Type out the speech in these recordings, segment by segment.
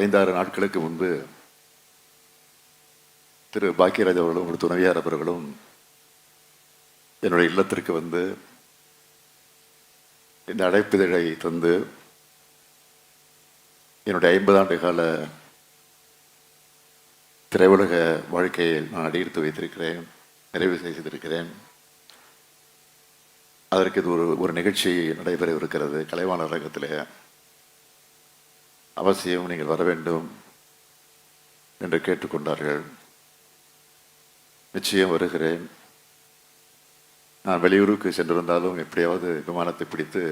ஐந்தாறு நாட்களுக்கு முன்பு திரு பாக்கியராஜ் அவர்களும் ஒரு துணைவியார் அவர்களும் என்னுடைய இல்லத்திற்கு வந்து இந்த அழைப்பிதழை தந்து என்னுடைய ஐம்பது ஆண்டு கால திரையுலக வாழ்க்கையை நான் அடியெடுத்து வைத்திருக்கிறேன் நிறைவு செய்திருக்கிறேன். அதற்கு இது ஒரு ஒரு நிகழ்ச்சி நடைபெறவிருக்கிறது கலைவாணர் அரங்கத்திலே அவசியம் நீங்கள் வர வேண்டும் என்று கேட்டுக்கொண்டார்கள். நிச்சயம் வருகிறேன். நான் வெளியூருக்கு சென்றிருந்தாலும் எப்படியாவது விமானத்தை பிடித்து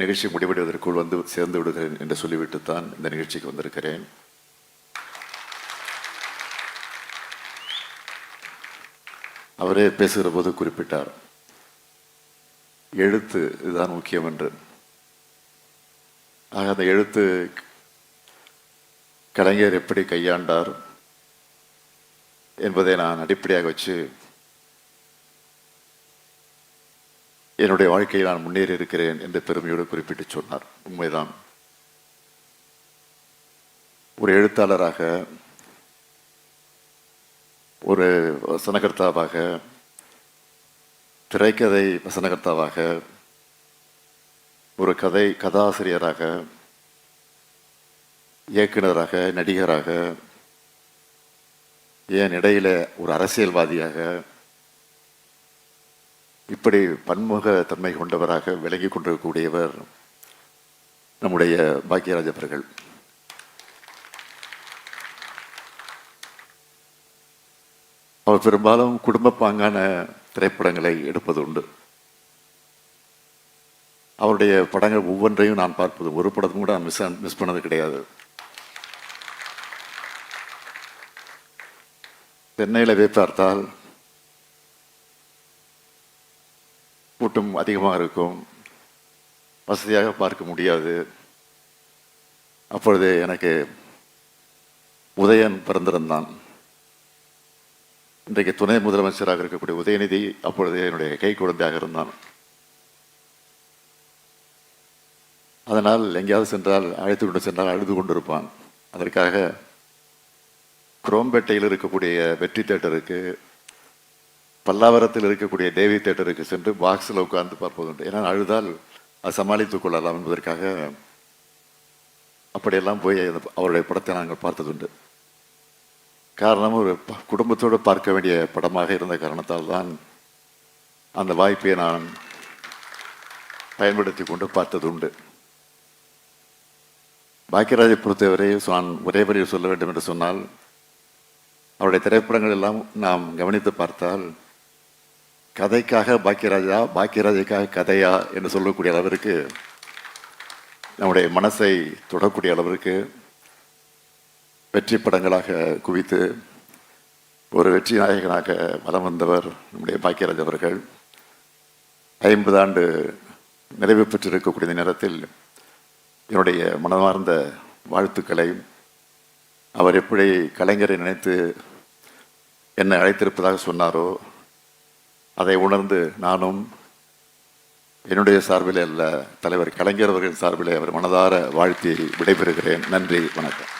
நிகழ்ச்சி முடிவடைவதற்குள் வந்து சேர்ந்து விடுகிறேன் என்று சொல்லிவிட்டு தான் இந்த நிகழ்ச்சிக்கு வந்திருக்கிறேன். அவரே பேசுகிற போது குறிப்பிட்டார் எழுத்து இதுதான் முக்கியம் என்று. ஆக அந்த எழுத்து கலைஞர் எப்படி கையாண்டார் என்பதை நான் அடிப்படையாக வச்சு என்னுடைய வாழ்க்கையில் நான் முன்னேறி இருக்கிறேன் என்று பெருமையோடு குறிப்பிட்டு சொன்னார். உண்மைதான். ஒரு எழுத்தாளராக ஒரு வசனகர்த்தாவாக திரைக்கதை வசனகர்த்தாவாக ஒரு கதை கதாசிரியராக இயக்குனராக நடிகராக ஏன் இடையில் ஒரு அரசியல்வாதியாக இப்படி பன்முக தன்மை கொண்டவராக விளங்கி கொண்டிருக்கக்கூடியவர் நம்முடைய பாக்கியராஜ் அவர்கள். அவர் பெரும்பாலும் குடும்ப பாங்கான திரைப்படங்களை எடுப்பது உண்டு. அவருடைய படங்கள் ஒவ்வொன்றையும் நான் பார்ப்பது. ஒரு படத்தும் கூட மிஸ் மிஸ் பண்ணது கிடையாது. சென்னையில் போய் பார்த்தால் கூட்டம் அதிகமாக இருக்கும். வசதியாக பார்க்க முடியாது. அப்பொழுது எனக்கு உதயன் பிறந்திருந்தான். இன்றைக்கு துணை முதலமைச்சராக இருக்கக்கூடிய உதயநிதி அப்பொழுது என்னுடைய கை குழந்தையாக இருந்தான். அதனால் எங்கேயாவது சென்றால் அழைத்து கொண்டு சென்றால் அழுது கொண்டிருப்பான். அதற்காக குரோம்பேட்டையில் இருக்கக்கூடிய வெற்றி தேட்டருக்கு பல்லாவரத்தில் இருக்கக்கூடிய தேவி தேட்டருக்கு சென்று பாக்ஸில் உட்கார்ந்து பார்ப்பதுண்டு ஏன்னா அழுதால் அது சமாளித்துக் கொள்ளலாம் என்பதற்காக அப்படியெல்லாம் போய் அவருடைய படத்தை நாங்கள் பார்த்ததுண்டு காரணம் ஒரு ப- குடும்பத்தோடு பார்க்க வேண்டிய படமாக இருந்த காரணத்தால் தான் அந்த வாய்ப்பை நான் பயன்படுத்தி கொண்டு பார்த்தது உண்டு. பாக்கியராஜை பொறுத்தவரை நான் ஒரே வரியில் சொல்ல வேண்டும் என்று சொன்னால் அவருடைய திரைப்படங்கள் எல்லாம் நாம் கவனித்து பார்த்தால் கதைக்காக பாக்கியராஜா பாக்கியராஜைக்காக கதையா என்று சொல்லக்கூடிய அளவிற்கு நம்முடைய மனசை தொடக்கூடிய அளவிற்கு வெற்றி படங்களாக குவித்து ஒரு வெற்றி நாயகனாக வலம் வந்தவர் நம்முடைய பாக்கியராஜ் அவர்கள். ஐம்பது ஆண்டு நிறைவு பெற்றிருக்கக்கூடிய நேரத்தில் என்னுடைய மனமார்ந்த வாழ்த்துக்களை அவர் எப்படி கலைஞரை நினைத்து என்னை அழைத்திருப்பதாக சொன்னாரோ அதை உணர்ந்து நானும் என்னுடைய சார்பிலே அல்ல தலைவர் கலைஞர் அவர்கள் சார்பிலே அவர் மனதார வாழ்த்தி விடைபெறுகிறேன். நன்றி வணக்கம்.